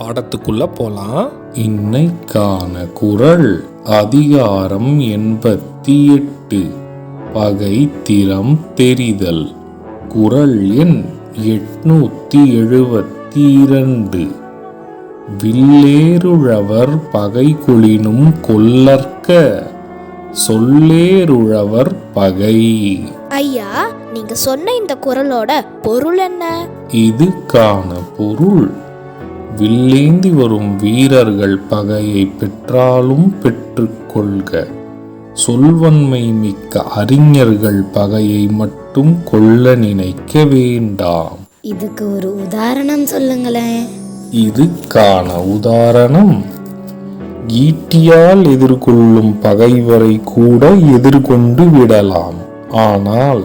பாடத்துக்குள்ள போலாம். இன்னைக்கான குரல் அதிகாரம் எண்பத்தி எட்டு. பகை திறம் தெரிதல். குரல் எண் எட்நூத்தி எழுபத்தி இரண்டு. வில்லேருழவர் பகை கொளினும் கொல்லற்க. சொல்லேருழவர் பகை. ஐயா நீங்க சொன்ன இந்த குரலோட பொருள் என்ன? இதுக்கான பொருள் வில்லேந்தி வரும் வீரர்கள் பகையை பெற்றாலும் பெற்றுக்கொள்க. சொல்வன்மை மிக்க அறிஞர்கள் பகையை மட்டும் கொல்ல நினைக்க வேண்டாம். இதுக்கு ஒரு உதாரணம் சொல்லுங்களேன். இதுக்கான உதாரணம் ஈட்டியால் எதிர்கொள்ளும் பகைவரை கூட எதிர்கொண்டு விடலாம். ஆனால்